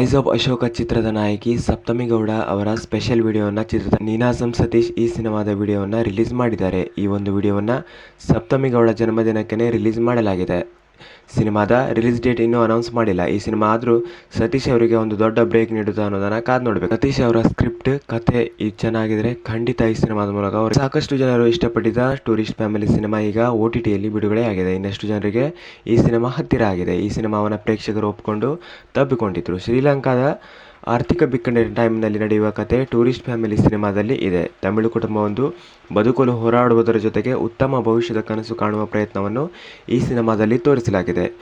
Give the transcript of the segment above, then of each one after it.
Rise of Ashoka ಚಿತ್ರದ ನಾಯಕಿ ಸಪ್ತಮಿ ಗೌಡ ಅವರ ಸ್ಪೆಷಲ್ ವಿಡಿಯೋವನ್ನು ಚಿತ್ರದ ನೀನಾಸಂ ಸತೀಶ್ ಈ ಸಿನಿಮಾದ ವಿಡಿಯೋವನ್ನು ರಿಲೀಸ್ ಮಾಡಿದ್ದಾರೆ. ಈ ಒಂದು ವಿಡಿಯೋವನ್ನು ಸಪ್ತಮಿ ಗೌಡ ಜನ್ಮದಿನಕ್ಕೇ ರಿಲೀಸ್ ಮಾಡಲಾಗಿದೆ. ಸಿನಿಮಾದ ರಿಲೀಸ್ ಡೇಟ್ ಇನ್ನೂ ಅನೌನ್ಸ್ ಮಾಡಿಲ್ಲ. ಈ ಸಿನಿಮಾ ಆದರೂ ಸತೀಶ್ ಅವರಿಗೆ ಒಂದು ದೊಡ್ಡ ಬ್ರೇಕ್ ನೀಡುತ್ತಾ ಅನ್ನೋದನ್ನು ಕಾದು ನೋಡಬೇಕು. ಸತೀಶ್ ಅವರ ಸ್ಕ್ರಿಪ್ಟ್ ಕಥೆ ಇದು ಚೆನ್ನಾಗಿದ್ರೆ ಖಂಡಿತ ಈ ಸಿನಿಮಾದ ಮೂಲಕ ಅವರು ಸಾಕಷ್ಟು ಜನರು ಇಷ್ಟಪಟ್ಟಿದ್ದ ಟೂರಿಸ್ಟ್ ಫ್ಯಾಮಿಲಿ ಸಿನಿಮಾ ಈಗ ಓ ಟಿ ಟಿಯಲ್ಲಿ ಬಿಡುಗಡೆ ಆಗಿದೆ. ಇನ್ನಷ್ಟು ಜನರಿಗೆ ಈ ಸಿನಿಮಾ ಹತ್ತಿರ ಆಗಿದೆ. ಈ ಸಿನಿಮಾವನ್ನು ಪ್ರೇಕ್ಷಕರು ಒಪ್ಪಿಕೊಂಡು ತಬ್ಬಿಕೊಂಡಿದ್ರು. ಶ್ರೀಲಂಕಾದ ಆರ್ಥಿಕ ಬಿಕ್ಕಟ್ಟಿನ ಟೈಮ್ನಲ್ಲಿ ನಡೆಯುವ ಕತೆ ಟೂರಿಸ್ಟ್ ಫ್ಯಾಮಿಲಿ ಸಿನಿಮಾದಲ್ಲಿ ಇದೆ. ತಮಿಳು ಕುಟುಂಬವೊಂದು ಬದುಕಲು ಹೋರಾಡುವುದರ ಜೊತೆಗೆ ಉತ್ತಮ ಭವಿಷ್ಯದ ಕನಸು ಕಾಣುವ ಪ್ರಯತ್ನವನ್ನು ಈ ಸಿನಿಮಾದಲ್ಲಿ ತೋರಿಸಲಾಗಿದೆ.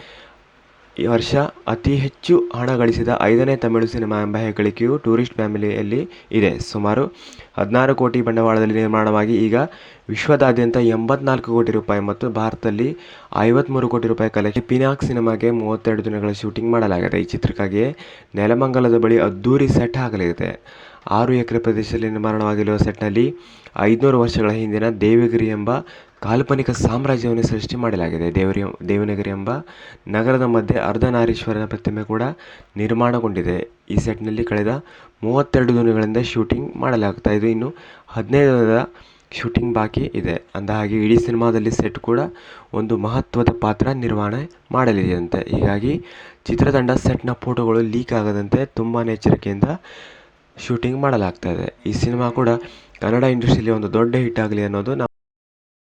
ಈ ವರ್ಷ ಅತಿ ಹೆಚ್ಚು ಹಣ ಗಳಿಸಿದ ಐದನೇ ತಮಿಳು ಸಿನಿಮಾ ಎಂಬ ಹೆಗ್ಗಳಿಕೆಯು ಟೂರಿಸ್ಟ್ ಫ್ಯಾಮಿಲಿಯಲ್ಲಿ ಇದೆ. ಸುಮಾರು ಹದಿನಾರು ಕೋಟಿ ಬಂಡವಾಳದಲ್ಲಿ ನಿರ್ಮಾಣವಾಗಿ ಈಗ ವಿಶ್ವದಾದ್ಯಂತ ಎಂಬತ್ನಾಲ್ಕು ಕೋಟಿ ರೂಪಾಯಿ ಮತ್ತು ಭಾರತದಲ್ಲಿ ಐವತ್ತ್ಮೂರು ಕೋಟಿ ರೂಪಾಯಿ ಕಲೆಕ್ಟ್ ಪಿನಾಕ್ ಸಿನಿಮಾಗೆ ಮೂವತ್ತೆರಡು ದಿನಗಳ ಶೂಟಿಂಗ್ ಮಾಡಲಾಗಿದೆ. ಈ ಚಿತ್ರಕ್ಕಾಗಿಯೇ ನೆಲಮಂಗಲದ ಬಳಿ ಅದ್ದೂರಿ ಸೆಟ್ ಆಗಲಿದೆ. ಆರು ಎಕರೆ ಪ್ರದೇಶದಲ್ಲಿ ನಿರ್ಮಾಣವಾಗಿರುವ ಸೆಟ್ನಲ್ಲಿ ಐದುನೂರು ವರ್ಷಗಳ ಹಿಂದಿನ ದೇವಗಿರಿ ಎಂಬ ಕಾಲ್ಪನಿಕ ಸಾಮ್ರಾಜ್ಯವನ್ನು ಸೃಷ್ಟಿ ಮಾಡಲಾಗಿದೆ. ದೇವರಿ, ದೇವನಗಿರಿ ಎಂಬ ನಗರದ ಮಧ್ಯೆ ಅರ್ಧನಾರೀಶ್ವರನ ಪ್ರತಿಮೆ ಕೂಡ ನಿರ್ಮಾಣಗೊಂಡಿದೆ. ಈ ಸೆಟ್ನಲ್ಲಿ ಕಳೆದ ಮೂವತ್ತೆರಡು ದಿನಗಳಿಂದ ಶೂಟಿಂಗ್ ಮಾಡಲಾಗ್ತಾ ಇದೆ. ಇನ್ನು ಹದಿನೈದು ದಿನದ ಶೂಟಿಂಗ್ ಬಾಕಿ ಇದೆ. ಅಂದಹಾಗೆ, ಇಡೀ ಸಿನಿಮಾದಲ್ಲಿ ಸೆಟ್ ಕೂಡ ಒಂದು ಮಹತ್ವದ ಪಾತ್ರ ನಿರ್ವಹಣೆ ಮಾಡಲಿದೆಯಂತೆ. ಹೀಗಾಗಿ, ಚಿತ್ರತಂಡ ಸೆಟ್ನ ಫೋಟೋಗಳು ಲೀಕ್ ಆಗದಂತೆ ತುಂಬಾ ಎಚ್ಚರಿಕೆಯಿಂದ ಶೂಟಿಂಗ್ ಮಾಡಲಾಗ್ತಾ ಇದೆ. ಈ ಸಿನಿಮಾ ಕೂಡ ಕನ್ನಡ ಇಂಡಸ್ಟ್ರಿಯಲ್ಲಿ ಒಂದು ದೊಡ್ಡ ಹಿಟ್ ಆಗಲಿ ಅನ್ನೋದು ನಾವು